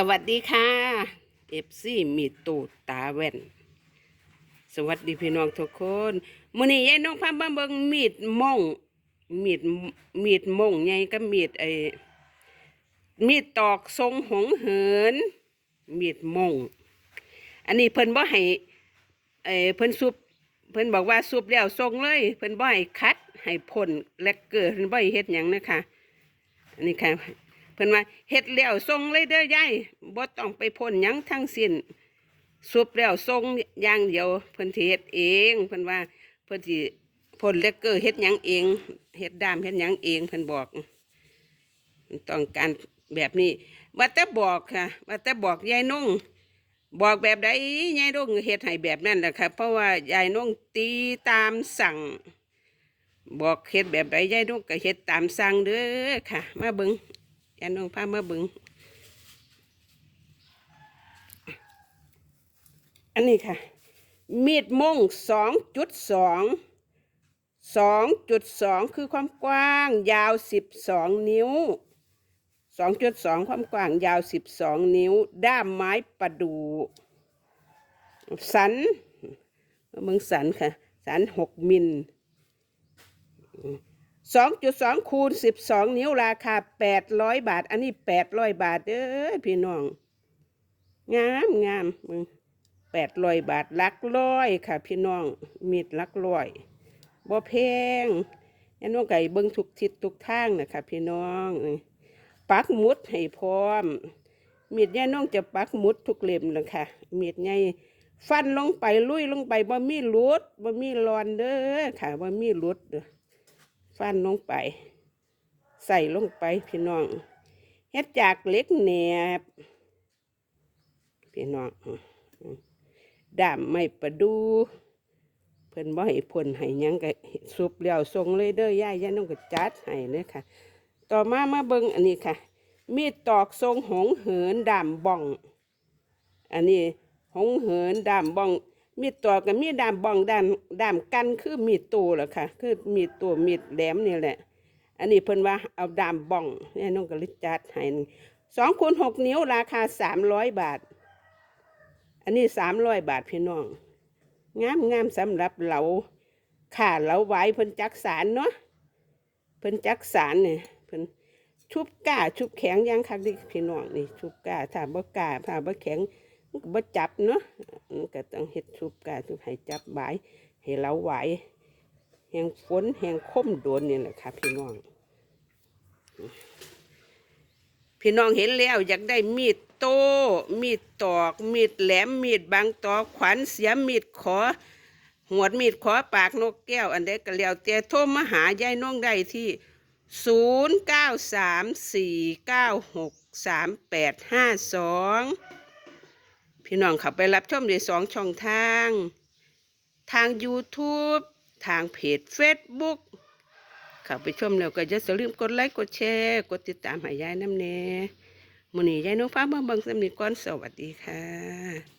สวัสดีค่ะเอฟซีมีตูดตาแว่น สวัสดีพี่น้องทุกคนมื้อนี้ยายน้องพามาเบิ่งมีดม่องมีดมีดม่องใหญ่กับมีดไอ้มีดตอกทรงหงเหิน มีดม่องอันนี้เพิ่นบ่ให้เอ้เพิ่นซุบเพิ่นบอกว่าซุบแล้วทรงเลย เพิ่นบ่ให้คัดให้พ่นแลกเกอร์เพิ่นบ่ให้เฮ็ดหยังนะคะอันนี้ค่ะ เพิ่นว่าเฮ็ดแล้วส่งเลยเด้อยายบ่ต้องไปพ่นหยังทั้งสิ้นสุบแล้วส่งอย่างเดียวเพิ่นสิเฮ็ดเองเพิ่นว่าเพิ่นสิพ่นเลกเกอร์เฮ็ดหยังเองเฮ็ดดามเฮ็ดหยังเองเพิ่นบอกต้องการแบบนี้ว่าแต่บอกค่ะว่าแต่บอกยายนุ่งบอกแบบใดยายนุ่งเฮ็ดให้แบบนั้นแหละค่ะเพราะว่ายายนุ่งตีตามสั่ง บอกเฮ็ดแบบใดยายนุ่งก็เฮ็ดตามสั่งเด้อค่ะ มาเบิ่ง ยาน้องพามาเบึง อันนี้ค่ะ มีดมงสองจุดสองสองจุดสองคือความกว้าง ยาวสิบสองนิ้วสองจุดสองความกว้างยาวสิบสองนิ้ว ด้ามไม้ประดู สันมึงสันค่ะ สันหกมิล สองจุดสองคูณสิบสองนิ้วราคาแปดร้อยบาท อันนี้แปดร้อยบาทเด้อพี่น้อง งามงามมึงแปดร้อยบาทลักร้อยค่ะ พี่น้องมีดลักร้อยบ่แพงยันน้องไก่เบิ้งทุกทิศทุกทางนะคะพี่น้องปักมุดให้พร้อม มีดย่น้องจะปักมุดทุกเล่มเลยค่ะ มีดใหญ่ฟันลงไปลุยลงไปบ่มีหลุดบ่มีรอนเด้อค่ะบ่มีหลุดเด้อ ฟันลงไป ใส่ลงไปพี่น้องเฮ็ดจากเล็กแหนบ พี่น้องดามไม่ประดู เพิ่นบ่ให้พ่นให้ยังก็สุบแล้วส่งเลยเด้อย่ายย่าน้องก็จัดให้เลยค่ะ ต่อมามาเบิ่งอันนี้ค่ะ มีดตอกทรงหงเหินดามบ้อง อันนี้หงเหินดามบ้อง มีดตอกกับมีดดามบองด้ามดามกันคือมีดตัวแหละค่ะ คือมีดตัวมีดแหลมนี่แหละ อันนี้เพิ่นว่าเอาดามบองนี่น้องก็ลิจัดให้สองคูณหกนิ้วราคาสามร้อยบาท อันนี้สามร้อยบาทพี่น้อง งามงามสำหรับเหลาข่าเหลาไว้เพิ่นจักสารเนาะเพิ่นจักสารเนี่ยเพิ่นชุบก้าชุบแข็งยังคักดิพี่น้องนี่ชุบก้าถ้าบ่ก้าถ้าบ่แข็ง มัก็บจับเนาะมัก็ต้องเห็ดซุปกาซุบให้จับใบให้เราไหวแห่งฝนแห่งคมโดนนี่แหละค่ะพี่น้อง พี่น้องเห็นแล้วอยากได้มีดโต้มีดตอก มีดแหลม มีดบางตอกขวานเสียมมีดขอหวดมีดขอปากนกแก้ว อันใดก็แล้วแต่โทรมาหายายน้องได้ที่ 0934963852 พี่น้องขับไปรับชมในสองช่องทาง ทาง YouTube ทางเพจ Facebook ขับไปชมแล้วก็อย่าลืมกดไลค์กดแชร์ กดติดตามให้ยายน้ำเน่มื้อนี้ยายน้องฟ้าเมืองเบิ่งสำนีก้อนสวัสดีค่ะ